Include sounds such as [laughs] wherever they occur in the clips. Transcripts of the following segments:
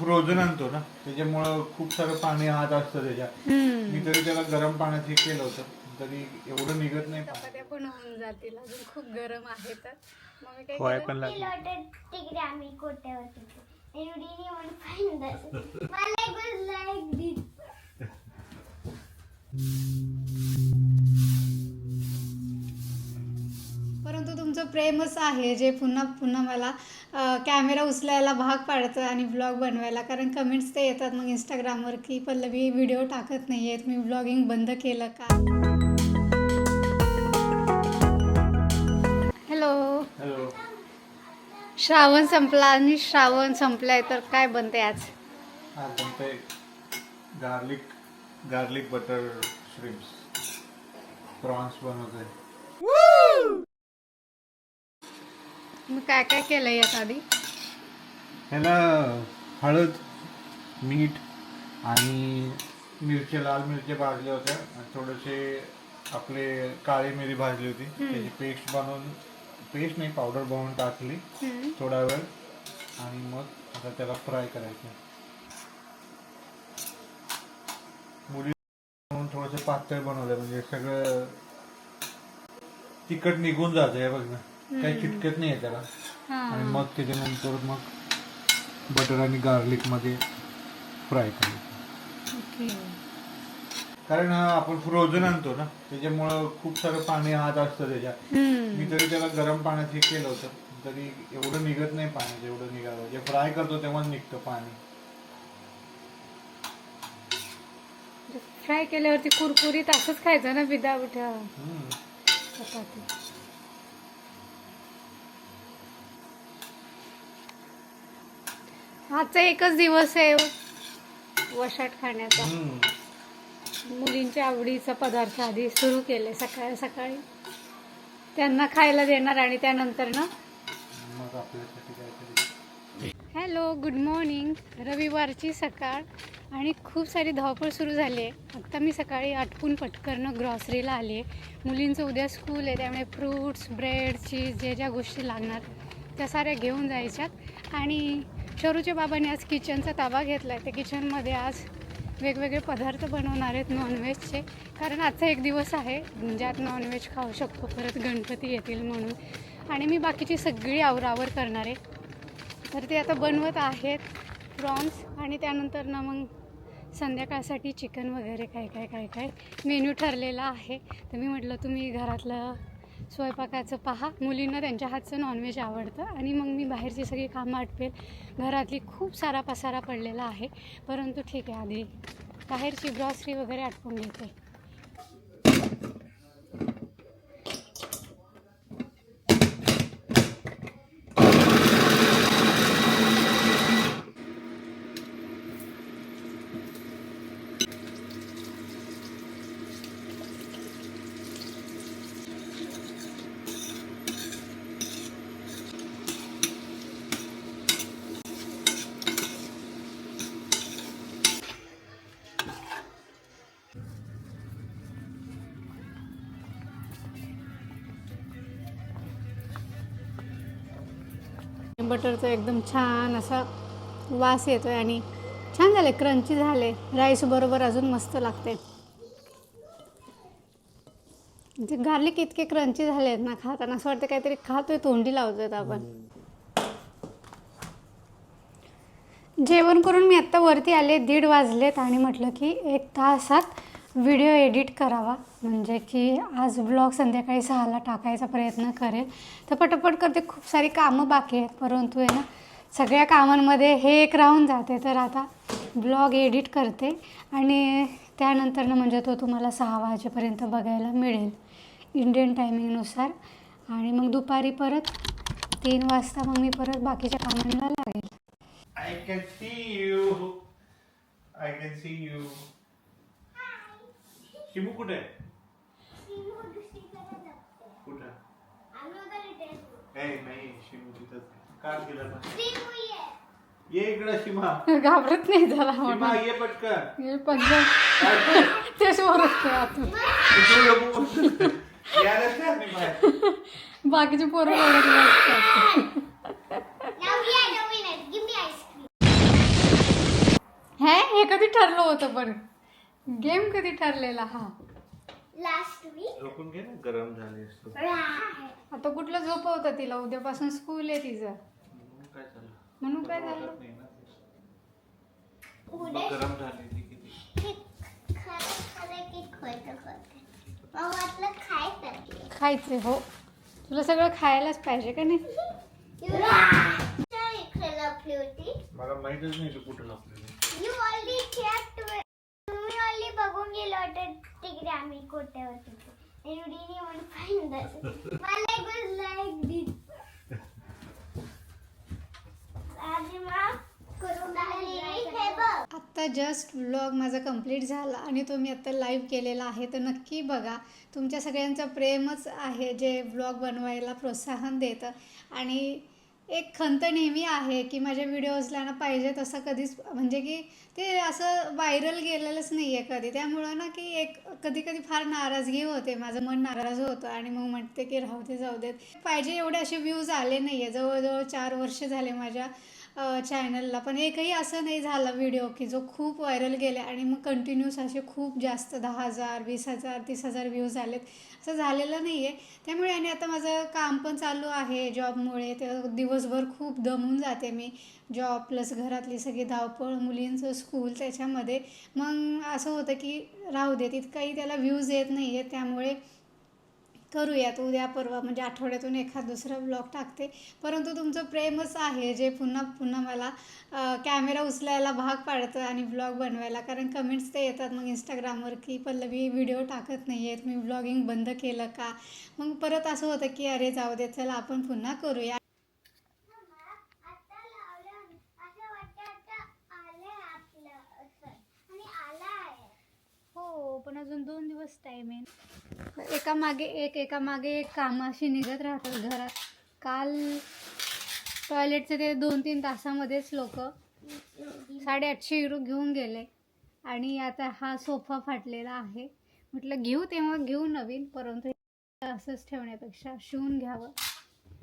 Frozen आणतो ना त्याच्यामुळं खूप सारं पाणी आत असतं त्याच्यात. मी तरी त्याला गरम पाण्यात हे केलं होतं तरी एवढं निघत नाही पाणी. चपात्या पण होऊन जातील अजून खूप गरम आहे तर मग मी काय होय केलं? पण लागली लोटत तिकडे आम्ही कोट्यावरती एवढी नाही म्हणून फाईन मला एक. परंतु तुमचं प्रेमच आहे जे पुन्हा पुन्हा मला कॅमेरा उचलायला भाग पाडतं आणि ब्लॉग बनवायला. कारण कमेंट्स ते येतात मग इंस्टाग्रामवर की पल्लवी व्हिडिओ टाकत नाही आहेत मी ब्लॉगिंग बंद केलं का? हॅलो हॅलो श्रावण संपला आणि श्रावण संपलाय तर काय बनते आज? आज बनते garlic garlic butter shrimps prawns बनवतोय. मग काय काय केलं यात आधी ह्याला हळद मीठ आणि मिरच्या लाल मिरच्या भाजल्या होत्या. आणि थोडेसे आपले काळी मिरी भाजली होती. त्याची पेस्ट बनवून पेस्ट नाही पावडर बनवून टाकली. थोडा वेळ. आणि मग आता त्याला फ्राय करायचं. मुली थोडंसं पातळ बनवलं. म्हणजे सगळं तिखट निघून जातं हे बघ ना. काही चिटकत नाही आहे त्याला. आणि मग त्याच्यानंतर मग बटर आणि गार्लिकमध्ये फ्राय करायचं कारण हा आपण फ्रोझन आणतो ना त्याच्यामुळं खूप सारं पाणी आत असतं त्याच्यात. मी तरी त्याला गरम पाण्यात हे केलं होतं. तरी एवढं निघत नाही पाणी जेवढं निघालं. जे फ्राय करतो तेव्हा निघतं पाणी. फ्राय केल्यावरती कुरकुरीत असंच खायचं ना विदाउट. चपाती. आजचा एकच दिवस आहे वशाट खाण्याचा. मुलींच्या आवडीचा पदार्थ आधी सुरू केले सकाळी सकाळी. त्यांना खायला देणार आणि त्यानंतर ना? Hello good morning. रविवारची सकाळ आणि खूप सारी धावपळ सुरू झाली आहे. आत्ता मी सकाळी आटपून पटकरनं ग्रॉसरीला आली आहे. मुलींचं उद्या स्कूल आहे त्यामुळे फ्रूट्स ब्रेड चीज जे ज्या गोष्टी लागणार त्या साऱ्या घेऊन जायच्यात. आणि शरूच्या बाबांनी आज किचनचा ताबा घेतला आहे त्या किचनमध्ये आज वेगवेगळे पदार्थ बनवणार आहेत नॉनव्हेजचे कारण आजचा एक दिवस आहे ज्यात नॉनव्हेज खाऊ शकतो. परत गणपती येतील म्हणून. आणि मी बाकीची सगळी आवरावर करणार आहे. तर ते आता बनवत आहेत प्रॉन्स आणि त्यानंतर ना मग संध्याकाळसाठी चिकन वगैरे काय काय काय काय मेन्यू ठरलेला आहे. तर मी म्हटलं तुम्ही घरातलं स्वयंपाकाचं पहा. मुलींना त्यांच्या हातचं नॉनव्हेज आवडतं आणि मग मी बाहेरची सगळी कामं आटपेल. घरातली खूप सारा पसारा पडलेला आहे. परंतु ठीक आहे आधी बाहेरची ग्रॉसरी वगैरे आटपून घेते. बटरचा एकदम छान असा वास येतोय आणि छान झाले क्रंची झाले राईस बरोबर अजून मस्त लागते जे गार्लिक इतके क्रंची झाले आहेत ना खाताना असं वाटतं काहीतरी खातोय तोंडी लावतोय आपण. जेवण करून मी आत्ता वरती आले दीड वाजलेत आणि म्हटलं की एक तासात व्हिडिओ एडिट करावा. म्हणजे की आज ब्लॉग संध्याकाळी सहाला टाकायचा प्रयत्न करेल. तर पटपट करते. खूप सारी कामं बाकी आहेत. परंतु आहे ना सगळ्या कामांमध्ये हे एक राहून जाते. तर आता ब्लॉग एडिट करते. आणि त्यानंतर ना म्हणजे तो तुम्हाला सहा वाजेपर्यंत बघायला मिळेल. इंडियन टायमिंगनुसार. आणि मग दुपारी परत तीन वाजता मग मी परत बाकीच्या कामांना लागेल. I can see you I can see you Shimu कुठे? आहे कुठं? ए नाही शिमू तिथंच का गेलं ना ये. इकडं शिमा. घाबरत नाही झाला शिमा ये पटकन. हे पंजाब आतून इकडे लोकं यायलाच नाही आम्ही बाहेर. बाकीचे पोरं ओरडले असतात. हे हे कधी ठरलं होतं पण गेम कधी ठरलेला हा? लास्ट वीक रोखून घे ना गरम झाली असतो. आता कुठलं झोपवतं तिला? उद्यापासून स्कूल आहे तिचं. काय झालं? म्हणून काय झालं? नाही ना उद्या गरम झाली ती किती? खरं खरं मग वाटलं खायचे हो. तुला सगळं खायलाच पाहिजे का नाही? [laughs] इकडे लपली होती. मला माहितच नाही तू कुठं लपलेली यू ऑलरेडी चेक्ड तुम्ही ऑलरेडी बघून गेलो होतं मला एक हे आत्ता जस्ट व्लॉग माझा कंप्लीट झाला आणि तो मी आत्ता लाईव्ह केलेला आहे. तर नक्की बघा तुमच्या सगळ्यांचं प्रेमच आहे जे व्लॉग बनवायला प्रोत्साहन देतं. आणि एक खंत नेहमी आहे की माझ्या व्हिडिओजला ना पाहिजे तसं कधीच म्हणजे की ते असं व्हायरल गेलेलंच नाही आहे कधी. त्यामुळं ना की एक कधी कधी फार नाराजगी होते. माझं मन नाराज होतं आणि मग म्हणते की राहू दे जाऊ देत. पाहिजे एवढे असे व्ह्यूज आले नाही आहे जवळजवळ चार वर्ष झाले माझ्या चॅनलला पण एकही असं नाही झालं व्हिडिओ की जो खूप व्हायरल गेला आणि मग कंटिन्यूस असे खूप जास्त दहा हजार वीस हजार तीस हजार व्ह्यूज आलेत. असं झालेलं नाही आहे त्यामुळे आणि आता माझं काम पण चालू आहे जॉबमुळे ते दिवसभर खूप दमून जाते मी. जॉब प्लस घरातली सगळी धावपळ मुलींचं स्कूल त्याच्यामध्ये. मग असं होतं की राहू दे तितकाही त्याला व्ह्यूज येत नाही आहे त्यामुळे करूयात उद्या परवा म्हणजे आठवड्यातून एखाद दुसरा ब्लॉग टाकते. परंतु तुमचं प्रेमच आहे जे पुन्हा पुन्हा मला कॅमेरा उचलायला भाग पाडतं आणि ब्लॉग बनवायला. कारण कमेंट्स ते येतात मग इंस्टाग्रामवर की पल्लवी व्हिडिओ टाकत नाही आहेत मी ब्लॉगिंग बंद केलं का? मग परत असं होतं की अरे जाऊ दे चला आपण पुन्हा करूया आता लावलं असं वाटतं आता आलंय आपलं असं आणि आला आहे हो पण अजून दोन दिवस टाईम आहे. एका मागे एक एका मागे एक कामं अशी निघत राहतात घरात. काल टॉयलेटचे ते दोन तीन तासामध्येच लोक साडेआठशे युरो घेऊन गेले. आणि आता हा सोफा फाटलेला आहे. म्हटलं घेऊ तेव्हा घेऊ नवीन परंतु असंच ठेवण्यापेक्षा शिवून घ्यावं.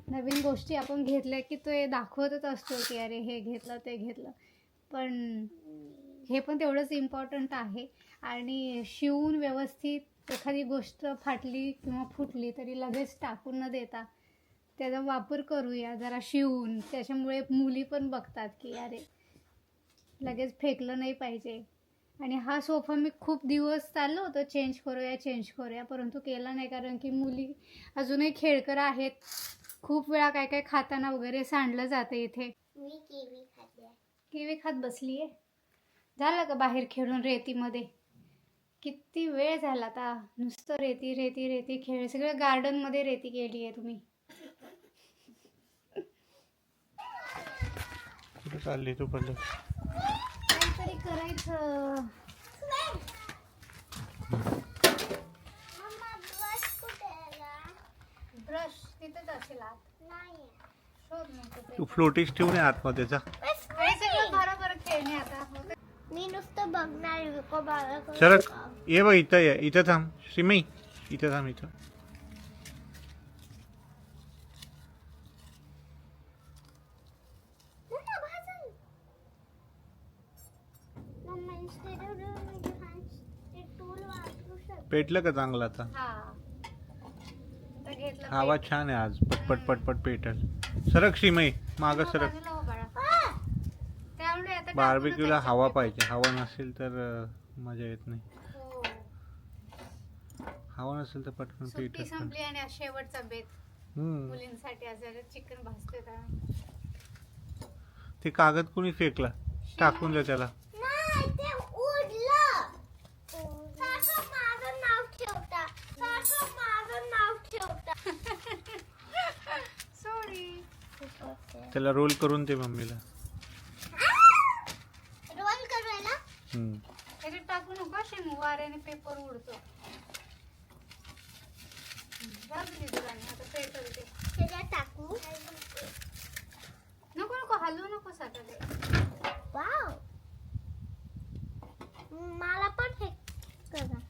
नवीन गोष्टी आपण घेतल्या की तो हे दाखवतच असतो की अरे हे घेतलं ते घेतलं. पण हे पण तेवढंच इम्पॉर्टंट आहे. आणि शिवून व्यवस्थित एखादी गोष्ट फाटली किंवा फुटली तरी लगेच टाकून न देता त्याचा वापर करूया जरा शिवून. त्याच्यामुळे मुली पण बघतात की अरे लगेच फेकलं नाही पाहिजे. आणि हा सोफा मी खूप दिवस चाललं होतं चेंज करूया चेंज करूया परंतु केला नाही कारण की मुली अजूनही खेळकर आहेत. खूप वेळा काय काय खाताना वगैरे सांडलं जातं इथे. मी किवी खाते. किवी खात बसली आहे झालं का बाहेर खेळून रेतीमध्ये? किती वेळ झाला आता? नुसतं रेती रेती रेती खेळ. सगळं गार्डनमध्ये रेती केली आहे तुम्ही. कुठं चालली तू पल्लव काहीतरी करायचं. ब्रश तिथेच असेल आत. नाही शोध मग कुठे. तू फ्लोटीस ठेवून आतमध्ये जा. सगळं बरोबर खेळणे आता मी नुसतं बघणार सरक ये बघ इथं ये इथं थांब. सिमई इथं थांब इथं. शकतो. पेटलं का चांगलं आता? हा. हवा छान आहे आज. पटपट पटपट पेटल. सरक सिमई मागं सरक बाजूला हो बाळा. त्यामुळे आता बार्बिक्यूला हवा. पाहिजे हवा नसेल तर मजा येत नाही हो. हवा नसेल तर पटकन सुट्टी संपली आणि शेवटचा बेत मुलींसाठी आज चिकन भाजते ते कागद कुणी फेकला टाकून द्या त्याला नाही, ते उडलं. सारखं माझं नाव ठेवता. सारखं माझं नाव ठेवता. [laughs] सॉरी [laughs] त्याला रोल करून दे मम्मीला रोल करायला हम्म. त्याच्यात टाकू नका शिमू वाऱ्याने पेपर उडतो. जाऊ दे निघाले, आता पेपर ते त्याच्यात टाकू. नको नको हलवू नको वाव. मला पण हे करा.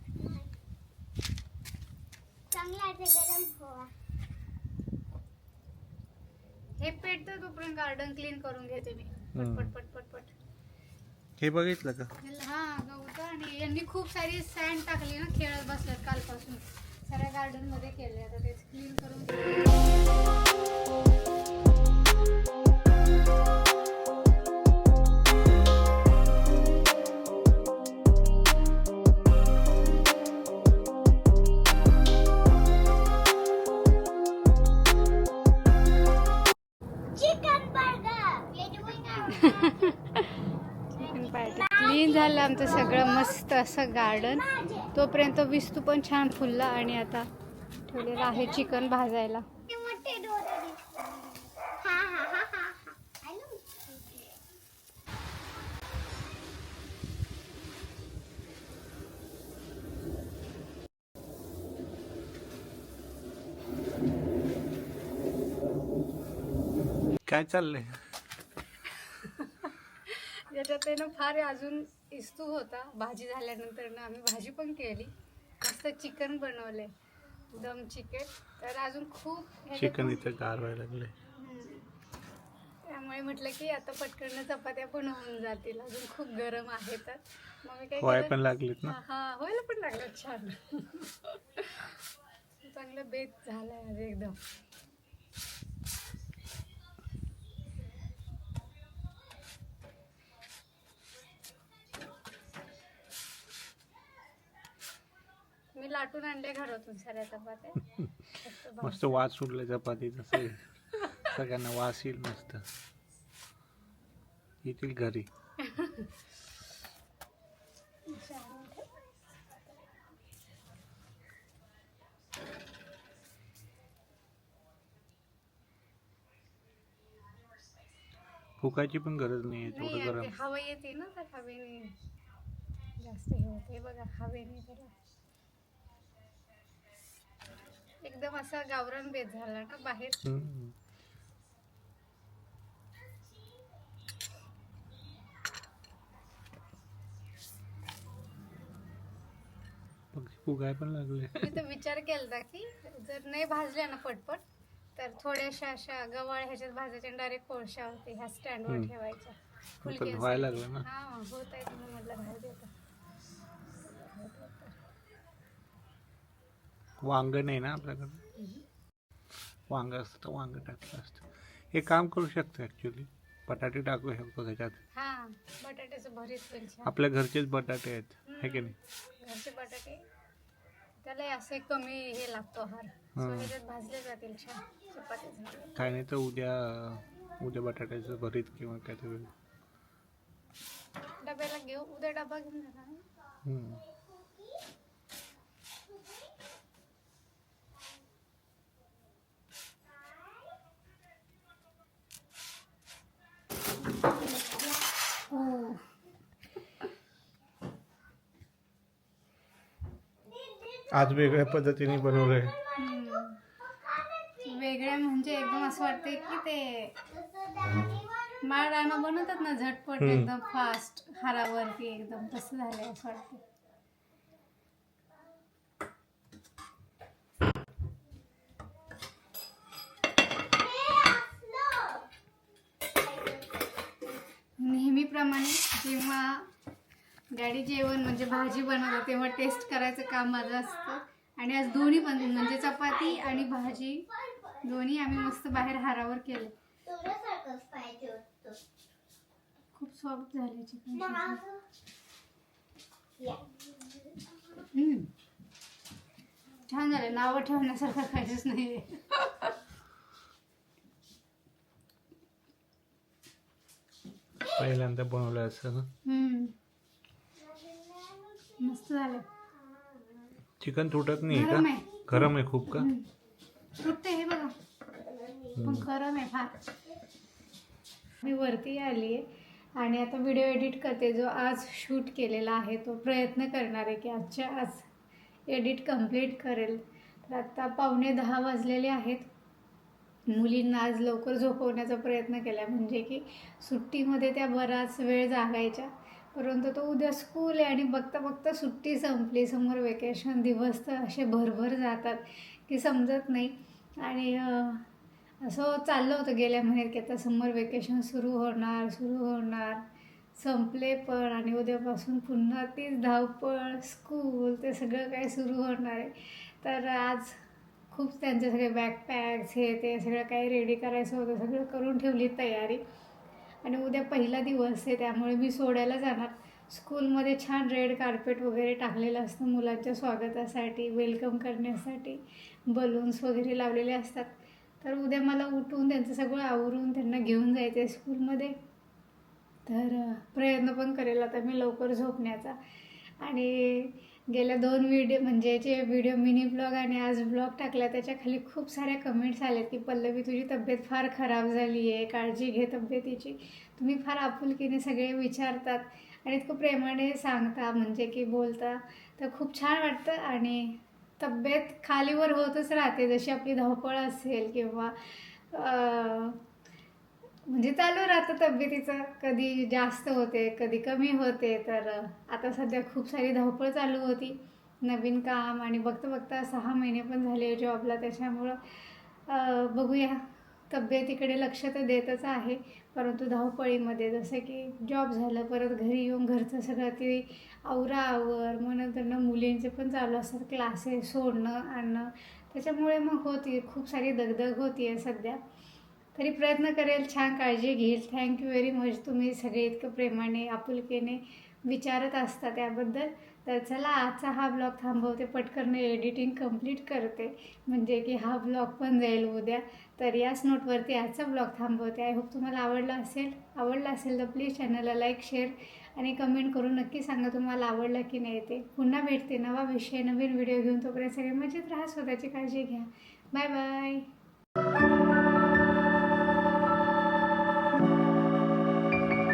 चांगला ते गरम हवा. हे पेटतं तोपर्यंत गार्डन क्लीन करून घेते मी. पटपट पटपट पट हे बघितलं का? हा गवतं आणि यांनी खूप सारी सँड टाकली ना खेळत बसल्यात कालपासून. साऱ्या गार्डनमध्ये केले आता तेच. असं गार्डन तोपर्यंत विस्तू पण छान फुलला आणि आता ठेवलेलं आहे चिकन भाजायला. काय चाललंय [laughs] ना फार अजून इस्तू होता. भाजी झाल्यानंतर ना आम्ही भाजी पण केली. मस्त चिकन बनवले. दम चिकन. तर अजून खूप चिकन इथं गार व्हायला लागले. त्यामुळे म्हटलं की आता पटकन चपात्या पण होऊन जातील. अजून खूप गरम आहे तर. मग मी काय केलं? पण लागलीत ना? हा हा, व्हायला पण लागलं. छान. चांगलं बेत झालाय आज एकदम. मी लाटून आणले घरातून साऱ्या चपात्या. [laughs] मस्त वास सुटले चपातीचा सगळे सगळ्यांना वास येईल मस्त. येतील घरी. फुकायची पण गरज नाही आहे नाही थोडं यार, ते गरम. हवा येते ना तर हवेने जास्त हे होते. बघा हवेने त्याला एकदम असा गावरान बेत झाला ना बाहेर हम्म. बघ, फुगाय पण लागले मी तर विचार केला की जर नाही भाजल्या ना पटपट तर थोड्याशा अशा गवाळ ह्याच्यात भाजायच्या डायरेक्ट कोळशावरती ह्या स्टँडवर हम्म. ठेवायच्या पण फुलके व्हायला असायचे. लागलं ना हा होत आहे म्हणून म्हटलं भाज देतो वांग नाही ना आपल्याकडे? वांग असतं तर वांग टाकलं असतं. हे काम करू शकतो ऍक्च्युली बटाटे टाकू शकतो त्याच्यात. हा बटाट्याचं भरीत पण छान. आपल्या घरचेच बटाटे आहेत है की नाही? घरचे बटाटे. त्याला असे कमी हे लागतो हार. So ह्याच्यात भाजले जातील छान चपाती झाली काय नाही तर उद्या उद्या बटाट्याचं भरीत किंवा काय ते डब्याला घेऊ. उद्या डबा घेऊन जाणार? हम्म. आज वेगळ्या पद्धतीने बनवलंय वेगळ्या म्हणजे एकदम असं वाटतंय की ते माळ रानं बनवतात ना झटपट हम्म. एकदम फास्ट हारावरती एकदम तसं झालंय असं वाटतं नेहमीप्रमाणे जेव्हा डॅडी जेवण म्हणजे भाजी बनवतात तेव्हा टेस्ट करायचं काम माझं असतं. आणि आज दोन्ही पण म्हणजे चपाती आणि भाजी. दोन्ही आम्ही मस्त बाहेर हारावर केले. खूप सॉफ्ट झाले चिकन. छान झाले नावं ठेवण्यासारखं काहीच नाही पहिल्यांदा बनवलं असं ना? मस्त झालं. चिकन तुटत नाही गरम का आहे. गरम आहे खूप का? तुटते हे बघा. पण गरम आहे फार. मी वरती आली आहे आणि आता व्हिडिओ एडिट करते. जो आज शूट केलेला आहे तो प्रयत्न करणार आहे की आजच्या आज एडिट कंप्लीट करेल. तर आता पावणे दहा वाजलेले आहेत. मुलींना आज लवकर झोपवण्याचा प्रयत्न केला. म्हणजे की सुट्टीमध्ये त्या बराच वेळ जागायच्या. परंतु तो उद्या स्कूल आहे आणि बघता बघता सुट्टी संपली. समोर वेकेशन दिवस तर असे भरभर जातात की समजत नाही. आणि असं चाललं होतं गेल्या महिन्यात की आता समर वेकेशन सुरू होणार सुरू होणार. संपले पण आणि उद्यापासून पुन्हा तीच धावपळ स्कूल ते सगळं काही सुरू होणार आहे. तर आज खूप त्यांचे सगळे बॅकपॅक्स हे ते सगळं काही रेडी करायचं होतं. सगळं करून ठेवली तयारी. आणि उद्या पहिला दिवस आहे त्यामुळे मी सोडायला जाणार. स्कूलमध्ये छान रेड कार्पेट वगैरे टाकलेलं असतं मुलांच्या स्वागतासाठी वेलकम करण्यासाठी बलून्स वगैरे लावलेले असतात. तर उद्या मला उठून त्यांचं सगळं आवरून त्यांना घेऊन जायचं आहे स्कूलमध्ये. तर प्रयत्न पण करेल आता मी लवकर झोपण्याचा. आणि गेल्या दोन व्हिडिओ म्हणजे जे व्हिडिओ मिनी ब्लॉग आणि आज ब्लॉग टाकला त्याच्याखाली खूप साऱ्या कमेंट्स आल्या की पल्लवी तुझी तब्येत फार खराब झाली आहे काळजी घे तब्येतीची. तुम्ही फार आपुलकीने सगळे विचारतात आणि इतकं प्रेमाने सांगता म्हणजे की बोलता. तर खूप छान वाटतं आणि तब्येत खालीवर होतच राहते. जशी आपली धावपळ असेल किंवा म्हणजे चालू राहतं तब्येतीचं. कधी जास्त होते कधी कमी होते. तर आता सध्या खूप सारी धावपळ चालू होती. नवीन काम आणि बघता बघता सहा महिने पण झाले जॉबला. त्याच्यामुळं बघूया. तब्येतीकडे लक्ष तर देतच आहे. परंतु धावपळीमध्ये जसं की जॉब झालं परत घरी येऊन घरचं सगळं ते आवरा आवर मग नंतर मुलींचे पण चालू असतात क्लासेस सोडणं आणणं. त्याच्यामुळे मग होती. खूप सारी दगदग होती आहे सध्या. तरी प्रयत्न करेल छान काळजी घेईल. थँक्यू व्हेरी मच तुम्ही सगळे इतकं प्रेमाने आपुलकीने विचारत असता त्याबद्दल. तर चला आजचा हा ब्लॉग थांबवते. पटकन एडिटिंग कंप्लीट करते. म्हणजे की हा ब्लॉग पण जाईल उद्या. तर याच नोटवरती आजचा ब्लॉग थांबवते. आय होप तुम्हाला आवडला असेल. आवडला असेल तर प्लीज चॅनलला लाईक शेअर आणि कमेंट करून नक्की सांगा तुम्हाला आवडलं की नाही ते. पुन्हा भेटते नवा विषय नवीन व्हिडिओ घेऊन. तोपर्यंत सगळे मजेत राहा स्वतःची काळजी घ्या. Bye bye